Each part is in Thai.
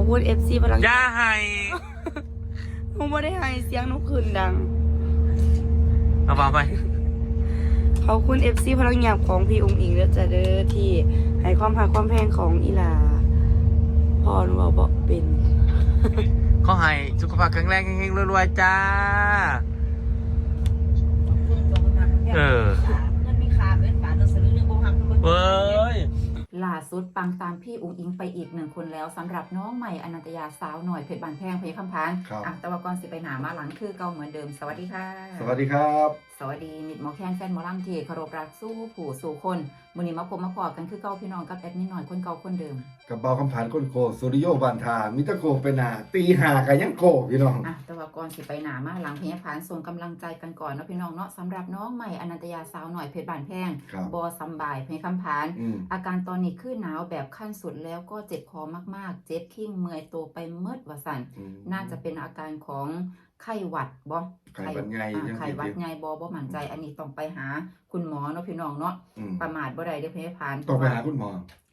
อบคุณเอฟซีพลังอย่าให้หนูไม่ได้ให้เสียงหนูคืนดัง เอาฟังไป ขอบคุณเอฟซีพลังหยาบของพี่องค์อิงเด้อจ้ะเด้อที่ให้ความหักความแพงของอีหลาพ่อหนูบอกบอกเป็นขอให้สุขภาพแข็งแรงเฮงๆรวยๆจ้า เออ เงินมีค่าเป็นฝาตัวสลึงหนึ่งบ่หักบ่เว้ยล่า สุดปังตามพี่อุ๋งอิงไปอีกหนึ่งคนแล้วสำหรับน้องใหม่อนันตยาสาวหน่อยเพชรบานแพงเพชรคำพานครับอะแตะวันก่อนสิไปหนามาหลังคือเก่าเหมือนเดิมสวัสดีค่ะ สวัสดีครับ สวัสดีมิดหมอแคนแฟนหมอลำที่เคารพรักสู้ผู้สู่คนมือนี้มาพบมาพอกันคือเก่าพี่น้องกับแอดมินหน่อยคนเก่าคนเดิมกับเบาคำผ่านก้นโกสุริโยบานทามิตรโกเป็นหนาตีหากันยังโกพี่น้องอะแตะวันก่อนสิไปหนามาหลังเพญพานส่งกำลังใจกันก่อนเนาะพี่น้องเนาะสำหรับน้องใหม่อนันตยาสาวหน่อยเพชรบานแพงครับบอสำบายเพญคำพาน อืมอาการตอนนี้คือหนาวแบบขั้นสุดแล้วก็เจ็บคอมากๆ เจ็บขิ้งเมื่อยตัวไปเมิดวสันอืมน่าจะเป็นอาการของ ไข้หวัดบ่ไข้หวัดใหญ่อ่าจังสิไข้หวัดใหญ่บ่บ่มั่นใจ อันนี้ต้องไปหาคุณหมอเนาะพี่น้องเนาะอืมประมาทบ่ได้เด้อเพื่อนผ่านต้องไปหาคุณหมอ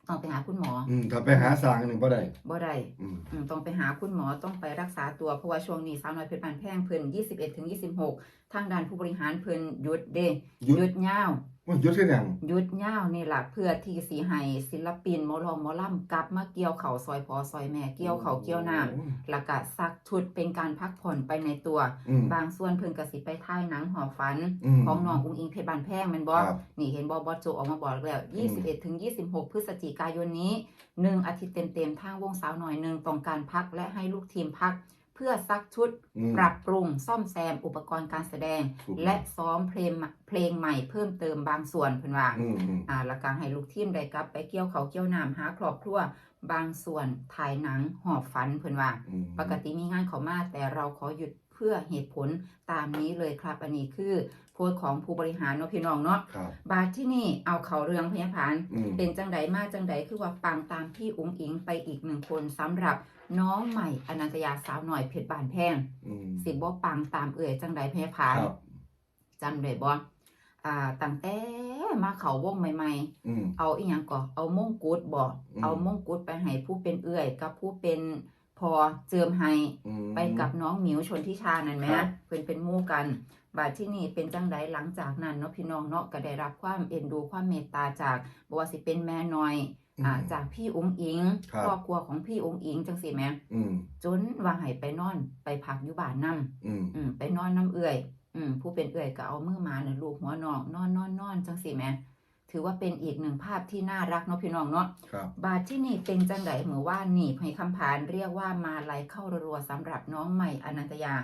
ต้องไปหาคุณหมอ อืมถ้าไปหาสางหนึ่งก็ได้บ่ได้อืมอืมต้องไปหาคุณหมอต้องไปรักษาตัวเพราะว่าช่วงนี้สาวน้อยเพชรบานแพงเพิ่น21ถึง26ทางด้านผู้บริหารเพิ่นหยุดเด้หยุด หยุดยาวว่าหยุดแค่ยังหยุดยาวนี่ล่ะเพื่อที่สิให้ศิลปินหมอลองหมอล่ำกลับมาเกี่ยวเขาวซอยพอซอยแม่เกี่ยวเขาวเกี่ยวน้ำแล้วก็ซักชุดเป็นการพักผ่อนไปในตัว อืมบางส่วนเพิ่นก็สิไปถ่ายหนังหอฝันอืมของน้องอุ้งอิงเพชรบานแพงแม่นบ่ครับนี่เห็นบ่บอสโจออกมาบอกแล้ว21ถึง26 พฤศจิกายนนี้ 1 อาทิตย์เต็มๆทางวงสาวหน่อยหนึ่งต้องการพักและให้ลูกทีมพัก เพื่อซักชุดอืม ปรับปรุงซ่อมแซมอุปกรณ์การแสดง ถูกและซ้อมเพลงเพลงใหม่เพิ่มเติมบางส่วนเพิ่นว่า อืมอืม อ่าแล้วก็ให้ลูกทีมได้กลับ ไปเกี่ยวเขาวเกี่ยวน้ำหาครอบครัวบางส่วนถ่ายหนังหอบฝันเพิ่นว่า อืมปกติมีงานเขามาแต่เราขอหยุดเพื่อเหตุผลตามนี้เลยครับ อันนี้คือโพสต์ของผู้บริหารเนาะพี่น้องเนาะครับ บาทที่นี่เอาเขาเรืองพยาพาน อืม เป็นจังไดมาจังไดคือว่าปังตามพี่อุ๋งอิงไปอีกหนึ่งคนสำหรับ น้องใหม่อนันตยาสาวหน่อยเพชรบานแพงอืมสิบ่ปังตามเอ่ยจังไดพยาพานครับจำได้บ่อ่าตั้งแต่มาเขาวงใหม่ๆอืมเอาอีหยังก่อเอามงกุฎบ่อืมเอามงกุฎไปให้ผู้เป็นเอื้อยกับผู้เป็น พอเจิมให้อืม ไปกับน้องหมิวชนทิชานั่นไหมครับเพิ่นเป็นหมู่กันบาดที่นี่เป็นจังไดหลังจากนั้นเนาะพี่น้องเนาะก็ได้รับความเอ็นดูความเมตตาจากบ่ว่าสิเป็นแม่น้อยอ่าจากพี่องค์อิงครับ ครอบครัวของพี่องค์อิงจังซี่แหมอืมจนว่าให้ไปนอนไปพักอยู่บ้านนํ อืม อืมไปนอนน้ำเอื่อยอืมผู้เป็นเอื่อยก็เอามือมาเนี่ยลูบหัวน้องนอนนอนนอนจังสิแหม่ ถือว่าเป็นอีกหนึ่งภาพที่น่ารักเนาะพี่น้องเนาะครับบาทที่นี่เป็นจังไดเหมือว่านี่ให้คำพานเรียกว่ามาลายเข้ารัวๆสำหรับน้องใหม่อนันตยา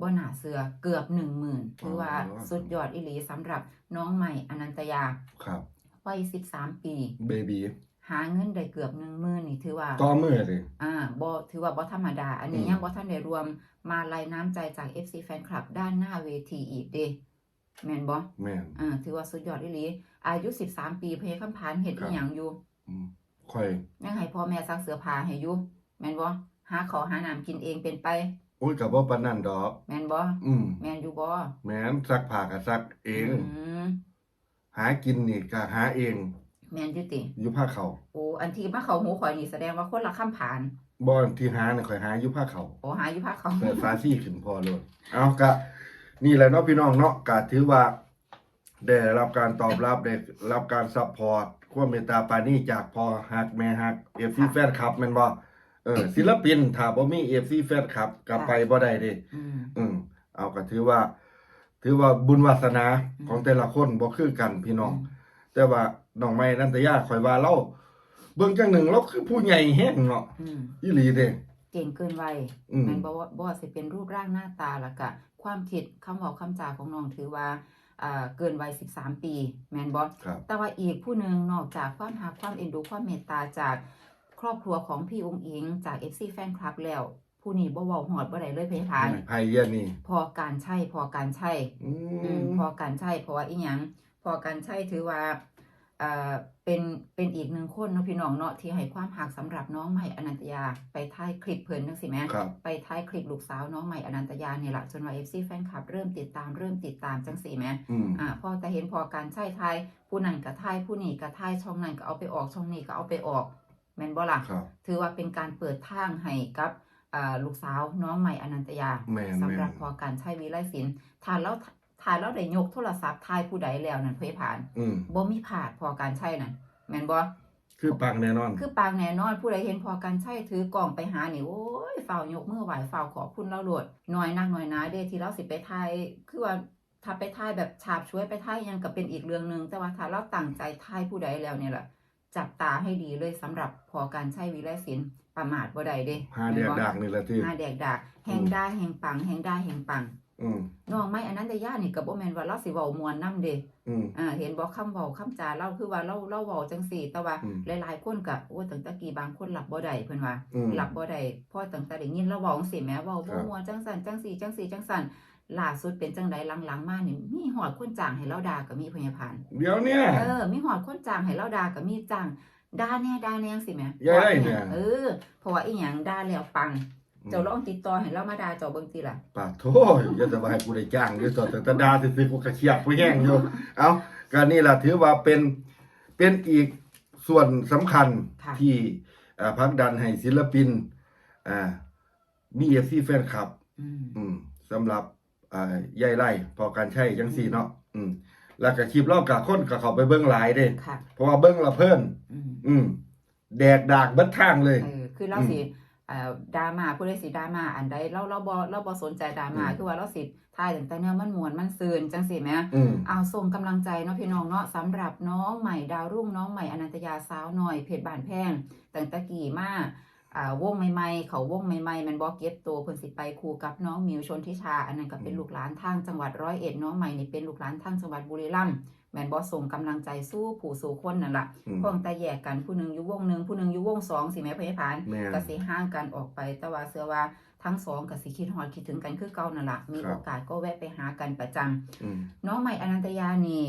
บ่หนาเสือเกือบหนึ่งหมื่นถือว่าสุดยอดอิหลีสำหรับน้องใหม่อนันตยาครับวัยสิบสามปีเบบีหาเงินได้เกือบหนึ่งหมื่นนี่ถือว่าต่อมือเลยอ่าบ่ถือว่าบ่ธรรมดา อันนี้อืมยังบ่ทันได้รวมมาลายน้ำใจจาก FC แฟนคลับด้านหน้าเวทีอีกเด้ แม่นบ่แม่นอ่าถือว่าสุดยอดอีหลีอายุ13ปีพยาคำพานเฮ็ดครัอีบหยังอยู่อืมค่อยยังให้พ่อแม่ซักเสื้อผ้าให้อยู่แม่นบ่หาขอหาน้ำกินเองเป็นไปโอ้ยกับว่าปานนั่นดอกแม่นบ่อืมแม่นอยู่บ่แม้นซักผ้าก็ซักเองมหากินนี่ก็หาเอง แม่นอยู่ติอยู่ผ้าเขาโอ้อันที่มาเข้าหูข่อยนี่แสดงว่าคนละคำผานบ่อนที่หาเนี่ยข่อยหาอยู่ผ้าเขาโอ้หาอยู่ภาคเขาเปิดฟ้าซี่ขึ้นพอเลยเอากะ นี่แหละเนาะพี่น้องเนาะกะถือว่าได้รับการตอบรับได้รับการซัพพอร์ตความเมตตาปรานี่จากพอฮักแม่ฮักเอฟซีแฟนคลับแม่นบ่เออศิลปินถ้าบ่มีเอฟซีแฟนคลับก็ไปบ่ได้เด้อืมอืมเอาก็ถือว่า ถือว่าบุญวาสนาอืมของแต่ละคนบ่คือกันพี่น้อง แต่ว่าน้องไม้นันตยาข่อยว่าเราเบิ่งจังหนึ่งเราคือผู้ใหญ่แฮงเนาะอืมอีหลีเด้เก่งเกินวัยอืมแมันบอกว่าบอสิเป็นรูปร่างหน้าตาแล้วก็ความคิดคำบอกคำจาของน้องถือว่าอ่าเกินวัย 13 ปี แมนบอครับแต่ว่าอีกผู้หนึ่งนอกจากความหักความเอ็นดูความเมตตาจากครอบครัวของพี่องค์อิง จาก FC แฟนคลับแล้ว ผู้นี้บ่เว้าหอดบ่ได้เลยเพยพานไผเยี่ยนี่ พอการใช่พอการใช่อือืมมพอการใช่เพราะว่าอีหยัง พอการใช่ถือว่า เอ่อเป็นเป็นอีกหนึ่งคนเนาะพี่น้องเนาะที่ให้ความหักสำหรับน้องใหม่อนันตยา ไปท้ายคลิปเพิ่นจังสิแหม่ครับไปท้ายคลิปลูกสาวน้องใหม่อนันตยาเนี่ยแหละจนว่า FC แฟนคลับเริ่มติดตามเริ่มติดตามจังสิแหม่อืมอ่าพอแต่เห็นพอการใช่ทายผู้นั้นก็ทายผู้นี้ก็ทายช่องนั้นก็เอาไปออกช่องนี้ก็เอาไปออกแม่นบ่ล่ะครับถือว่าเป็นการเปิดทางให้กับอ่าลูกสาวน้องใหม่อนันตยาแม่นสำหรับแม่นพอการใช้วิไลศิลป์ถ้าเรา ถ้าเราได้ยกโทรศัพท์ทายผู้ใดแล้วนั่นเผยผ่านอืมบ่มีผาดพอการใช้นั่นแม่นบ่คือปังแน่นอน คือปางแน่นอนผู้ใดเห็นพอการใช้ถือกล่องไปหานี่โอ้ยฝ่าวยกมือไหวฝ่าวขอบคุณเราโลดน้อยนักน้อยหนาเด้ที่เราสิไปทายคือว่าถ้าไปทายแบบฉาบช่วยไปทายหยังก็เป็นอีกเรื่องหนึงแต่ว่าถ้าเราตั้งใจทายผู้ใดแล้วเนี่ยล่ะจับตาให้ดีเลยสำหรับพอการใช้วิไลศิลป์ประมาทบ่ได้เด้หาแดกดากนี่แหละที่ หาแดกดากแหงได้แหงปังแหงได้แหงปังอืม น้องไม้อันนั้นแต่ย่านี่ก็บ่แม่นว่าเราสิเว้ามวนนำเด้อืมอ่า เห็นบ่คำเว้าคำจาเราคือว่าเราเราเว้าจังซี่ แต่ว่าอืมหลายๆคนก็โอ้ตั้งแต่กี้บางคนรับบ่ได้เพิ่นว่าอืมรับบ่ได้เพราะตั้งแต่ได้ยินเราเว้าจังซี่แหมเว้าครับ่บม่วนจังซั่นจังซี่จังซี่จังซั่นล่าสุดเป็นจังไดหลังๆมานี่มีฮอดคนจ้างให้เราด่าก็มีพยาบาลเดี๋ยวเนี่ยเออมีฮอดคนจ้างให้เราด่าก็มีจ้างด่าแน่ด่าแน่จังซี่แหมยายได้เนี่ยเออเพราะว่าอีหยังด่าแล้วปัง เจ้าลองติดต่อให้เรามาด่าเจ้าเบิ่งติล่ะปาโทษอย่าจะมาให้กูได้จ้างอยู่ต่อแต่ตาดาซื่อๆกูกระเคียบกูแห้งอยู่ เอาก็นี่ล่ะถือว่าเป็นเป็นอีกส่วนสำคัญค่ะ ที่อ่าพักดันให้ศิลปินอ่ามี FC แฟนคลับ อืมอืมสำหรับอ่ายายไล่พอการใช้จังซี่เนาะอืมแล้วก็คลิปรอบกับคนก็เข้าไปเบิ่งหลายเด้ ค่ะ เพราะว่าเบิ่งละเพิ่นอืมอืมแดกดากเบิดทางเลย เออคือเราสิเอ่อ ดราม่าผู้ใดสิดราม่าอันใดเราเราบ่เราบ่สนใจดราม่าอืมคือว่าเราสิถ่ายตั้งแต่เนื้อมันม่วนมันซื่นจังซี่แหมอืมเอาส่งกำลังใจเนาะพี่น้องเนาะสำหรับน้องใหม่ดาวรุ่งน้องใหม่อนันตยาสาวหน่อยเพชรบานแพงตั้งแต่กี่มาอ่าวงใหม่ๆ เขาวงใหม่ๆ มันบ่เก็บตัวเพิ่นสิไปคู่กับน้องมิวชนทิชา อันนั้นก็เป็นลูกหลานทางจังหวัดร้อยเอ็ดน้องใหม่นี่เป็นลูกหลานทางจังหวัดบุรีรัมย์ แม่นบ่ส่งกำลังใจสู้ผู้สู่คนนั่นล่ะอืมพ้องแต่แยกกันผู้หนึงอยู่วงหนึงผู้หนึงอยู่วงสองสิแม่พยาผานแม่นก็สิห่างกันออกไป แต่ว่าเชื่อว่าทั้งสองก็สิคิดฮอดคิดถึงกันคือเก่านั่นล่ะมีครับโอกาสก็แวะไปหากันประจำอืมน้องใหม่อนันตยานี่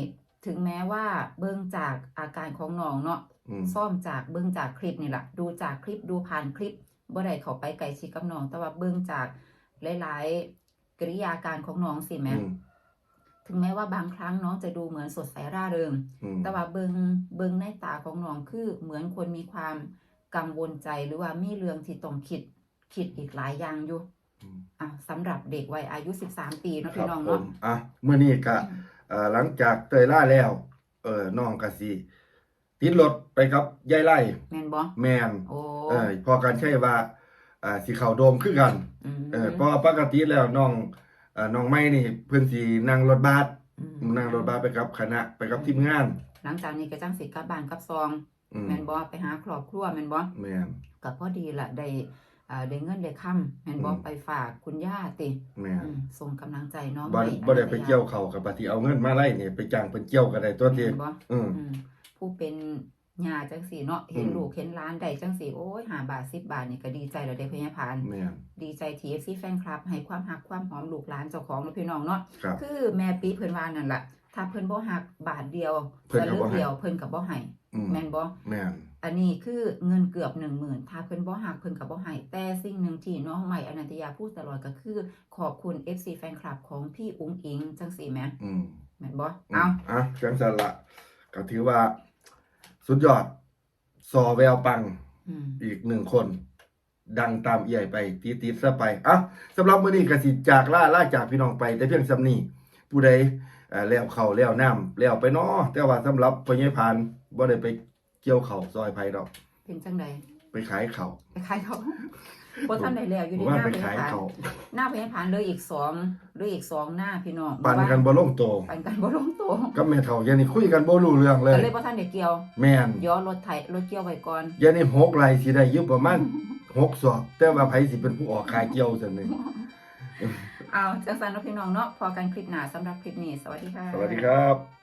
ถึงแม้ว่าเบิ่งจากอาการของน้องเนาะอืมซ่อมจากเบิ่งจากคลิปนี่แหละดูจากคลิปดูผ่านคลิปบ่ได้เข้าไปไกลชิดกับน้อง แต่ว่าเบิ่งจากหลาย ๆ กริยาการของน้องสิแม่อืม ถึงแม้ว่าบางครั้งน้องจะดูเหมือนสดใสร่าเริงอืมแต่ว่าเบิงเบิงในตาของน้องคือเหมือนคนมีความกังวลใจหรือว่ามีเรื่องที่ต้องคิดคิดอีกหลายอย่างอยู่อืมอะสำหรับเด็กวัยอายุ 13 ปีเนาะคพี่รับน้องผเนาะมอะเมื่อนี้ก็เอ่อหลังจากเตยล่าแล้ว เออน้องก็สิติดรถไปกับยายไล่แม่นบ่แมนโอ้เออพอกันใช่ว่าอ่าสิเข้าโดมคือกันมเออเพราะว่าปกติแล้วน้องเอ่อน้องไม่นี่เพิ่นสินั่งรถบัสอืมนั่งรถบัสไปกับคณะไปกับทีมงาน หลังจากนี้ก็จังสิกลับบ้านกลับซองอืมแม่นบ่ไปหาครอบครัวแม่นบ่แม่น ก็พอดีละได้อ่าได้เงินได้ค่ำแม่นบ่อืม ไปฝากคุณย่าติแม่นอืมส่งกำลังใจน้องบ่ใหม่บ่ได้ไปอนันตาเกี่ยวเขากับปฏิเอาเงินมาไล่นี่ไปจ้างเพิ่นเกี่ยวก็ได้ตัวเดีแม่นบ่อืม อืมผู้เป็น ญาจังสีเนาะเห็นอืมลูกเห็นร้านใดจังสีโอ้ยหาบาทสิบบาทนี่ก็ดีใจแล้วเด้พญาพานแม่นดีใจทีเอฟซีแฟนคลับ ให้ความหักความหอมลูกหลานเจ้าของเนาะพี่น้องเนาะครับ คือแม่ปีเพิ่นว่านั่นล่ะถ้าเพิ่นบ่หักบาทเดียวเพิ่นสก็ลึบ่กให้ เดียวเพิ่นก็บ่ให้อืมแม่นบ่ แม่น อันนี้คือเงินเกือบ10,000ถ้าเพิ่นบ่หักเพิ่นก็บ่ให้แต่สิ่งหนึ่งที่น้องใหม่อนันตยาพูดตลอดก็คือ ขอบคุณ FC แฟนคลับของพี่อุ๋งอิงจังซี่แหมอืมแม่นบ่อืเอามอะจังสันละก็ถือว่า สุดยอดซอแววปังอืมอีกหนึ่งคน ดังตามเอี่ยไปตีติดซะไปอะสำหรับมื้อนี้ก็สิจากล่าล่าจากพี่น้องไป แต่เพียงสำนี้ผู้ใดเอ่อแล้วเข้าวแล้วน้ำแล้วไปเนาะแต่ว่าสำหรับพ่อใหญ่พานบ่ได้ไปเกี่ยวข้าวซอยไผดอก เป็นจังไดไปขายข้าวไปขายเขา บ่ทันได้แล้วอยู่ในว่าหน้าไปพญาขายผานข้าวหน้าพญาผานเลยอีกสองเลยอีกสองหน้าพี่น้องปันกันบ่ลงโตปันกันบ่ลงตัวกับแม่เฒ่ายันนี่คุยกันบ่รู้เรื่องเลยก็เลยบ่ทันได้เกี่ยว แม่นย้อนรถไถรถเกี่ยวไว้ก่อนยันนี่หกไหลสิได้อยู่ประมาณหกศอกแต่ว่าไผสิเป็นผู้ออกคายเกี่ยวซั่นนี่เอาจังซั่นเนาะพี่น้องเนาะพอกันคลิปหน้าสำหรับคลิปนี้สวัสดีค่ะ สวัสดีครับ